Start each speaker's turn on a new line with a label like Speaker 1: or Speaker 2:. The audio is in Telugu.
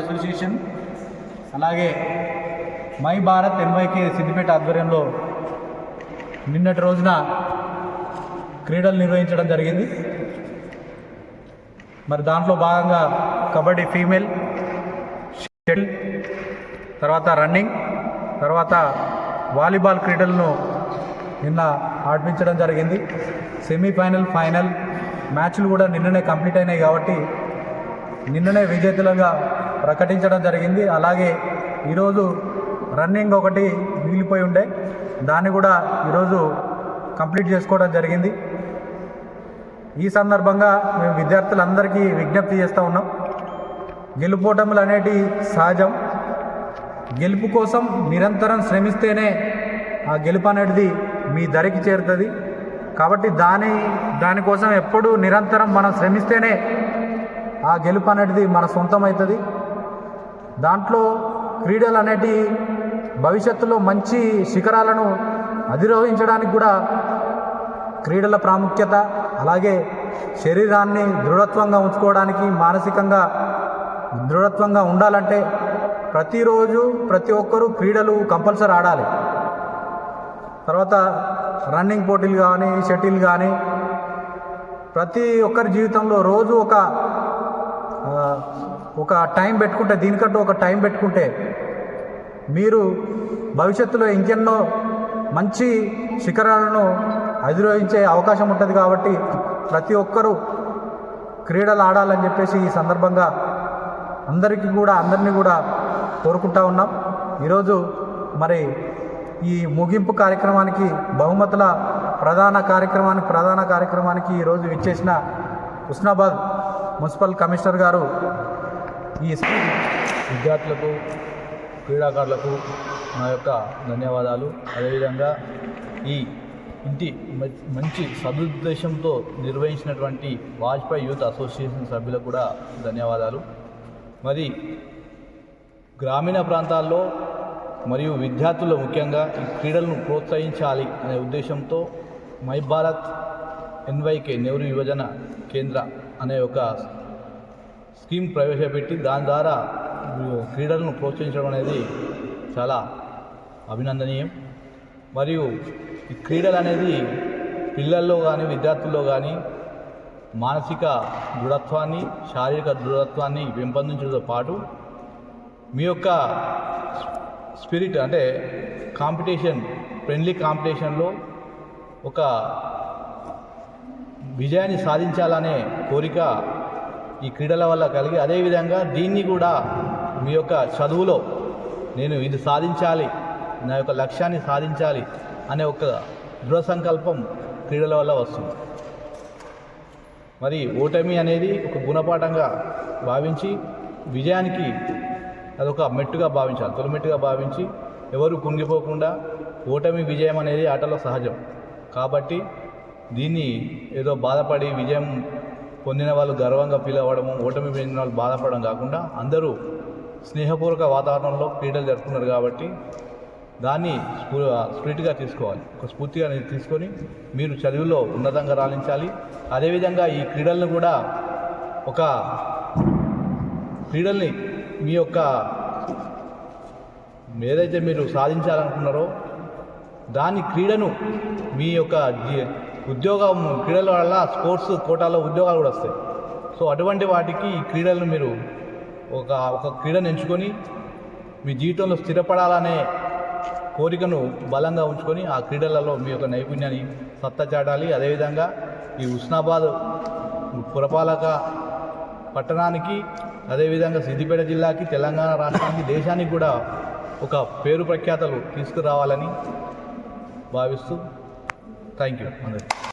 Speaker 1: అసోసియేషన్ అలాగే మై భారత్ ఎన్వైకే సిద్దిపేట ఆధ్వర్యంలో నిన్నటి రోజున క్రీడలు నిర్వహించడం జరిగింది. మరి దాంట్లో భాగంగా కబడ్డీ ఫీమేల్ షటిల్ తర్వాత రన్నింగ్ తర్వాత వాలీబాల్ క్రీడలను నిన్న ఆడిపించడం జరిగింది. సెమీఫైనల్ ఫైనల్ మ్యాచ్లు కూడా నిన్ననే కంప్లీట్ అయినాయి కాబట్టి నిన్ననే విజేతలుగా ప్రకటించడం జరిగింది. అలాగే ఈరోజు రన్నింగ్ ఒకటి మిగిలిపోయి ఉండే. దాన్ని కూడా ఈరోజు కంప్లీట్ చేసుకోవడం జరిగింది. ఈ సందర్భంగా మేము విద్యార్థులందరికీ విజ్ఞప్తి చేస్తూ ఉన్నాం. గెలుపోటములు అనేటి సహజం. గెలుపు కోసం నిరంతరం శ్రమిస్తేనే ఆ గెలుపు అనేది మీ దరికి చేరుతుంది. కాబట్టి దాని దానికోసం ఎప్పుడు నిరంతరం మనం శ్రమిస్తేనే ఆ గెలుపు అనేది మన సొంతం అవుతుంది దాంట్లో క్రీడలు అనేటి భవిష్యత్తులో మంచి శిఖరాలను అధిరోహించడానికి కూడా క్రీడల ప్రాముఖ్యత అలాగే శరీరాన్ని దృఢత్వంగా ఉంచుకోవడానికి మానసికంగా దృఢత్వంగా ఉండాలంటే ప్రతిరోజు ప్రతి ఒక్కరూ క్రీడలు కంపల్సరీ ఆడాలి. తర్వాత రన్నింగ్ పోటీలు కానీ షటిల్ కానీ ప్రతి ఒక్కరి జీవితంలో రోజు ఒక ఒక టైం పెట్టుకుంటే దీనికంటూ ఒక టైం పెట్టుకుంటే మీరు భవిష్యత్తులో ఇంకెన్నో మంచి శిఖరాలను అధిరోహించే అవకాశం ఉంటుంది కాబట్టి ప్రతి ఒక్కరూ క్రీడలు ఆడాలని చెప్పేసి ఈ సందర్భంగా అందరికీ కూడా అందరినీ కూడా కోరుకుంటా ఉన్నాం. ఈరోజు మరి ఈ ముగింపు కార్యక్రమానికి బహుమతుల ప్రధాన కార్యక్రమానికి ప్రధాన కార్యక్రమానికి ఈరోజు ఇచ్చేసిన హుస్నాబాద్ మున్సిపల్ కమిషనర్ గారు ఈ
Speaker 2: విద్యార్థులకు క్రీడాకారులకు నా యొక్క ధన్యవాదాలు. అదేవిధంగా ఈ ఇంటి మ- మంచి సదుద్దేశంతో నిర్వహించినటువంటి వాజ్పేయి యూత్ అసోసియేషన్ సభ్యులకు కూడా ధన్యవాదాలు. మరి గ్రామీణ ప్రాంతాల్లో మరియు విద్యార్థులు ముఖ్యంగా ఈ క్రీడలను ప్రోత్సహించాలి అనే ఉద్దేశంతో మై భారత్ ఎన్వైకే నెహ్రూ యువజన కేంద్ర అనే ఒక స్కీమ్ ప్రవేశపెట్టి దాని ద్వారా క్రీడలను ప్రోత్సహించడం అనేది చాలా అభినందనీయం. మరియు ఈ క్రీడలు అనేది పిల్లల్లో కానీ విద్యార్థుల్లో కానీ మానసిక దృఢత్వాన్ని శారీరక దృఢత్వాన్ని పెంపొందించడంతో పాటు మీ యొక్క స్పిరిట్ అంటే కాంపిటీషన్ ఫ్రెండ్లీ కాంపిటీషన్లో ఒక విజయాన్ని సాధించాలనే కోరిక ఈ క్రీడల వల్ల కలిగి అదేవిధంగా దీన్ని కూడా మీ యొక్క చదువులో నేను ఇది సాధించాలి నా యొక్క లక్ష్యాన్ని సాధించాలి అనే ఒక దృఢ సంకల్పం క్రీడల వల్ల వస్తుంది. మరి ఓటమి అనేది ఒక గుణపాఠంగా భావించి విజయానికి అదొక మెట్టుగా భావించాలి తొలిమెట్టుగా భావించి ఎవరు కుంగిపోకుండా ఓటమి విజయం అనేది ఆటలో సహజం. కాబట్టి దీన్ని ఏదో బాధపడి విజయం పొందిన వాళ్ళు గర్వంగా ఫీల్ అవ్వడము ఓటమి పొందిన వాళ్ళు బాధపడడం కాకుండా అందరూ స్నేహపూర్వక వాతావరణంలో క్రీడలు జరుపుకున్నారు కాబట్టి దాన్ని స్ఫూ స్ఫూర్తిగా తీసుకోవాలి. ఒక స్ఫూర్తిగా తీసుకొని మీరు చదువులో ఉన్నతంగా రాణించాలి. అదేవిధంగా ఈ క్రీడలను కూడా ఒక క్రీడల్ని మీ యొక్క ఏదైతే మీరు సాధించాలనుకున్నారో దాని క్రీడను మీ యొక్క జీ- ఉద్యోగం క్రీడల వల్ల స్పోర్ట్స్ కోటాలో ఉద్యోగాలు కూడా వస్తాయి. సో అటువంటి వాటికి ఈ క్రీడలను మీరు ఒక ఒక క్రీడను ఎంచుకొని మీ జీవితంలో స్థిరపడాలనే కోరికను బలంగా ఉంచుకొని ఆ క్రీడలలో మీ యొక్క నైపుణ్యాన్ని సత్తా చాటాలి. అదేవిధంగా ఈ ఉస్నాబాద్ పురపాలక పట్టణానికి అదేవిధంగా సిద్దిపేట జిల్లాకి తెలంగాణ రాష్ట్రానికి దేశానికి కూడా ఒక పేరు ప్రఖ్యాతలు తీసుకురావాలని భావిస్తూ தேங்க்யூ அந்த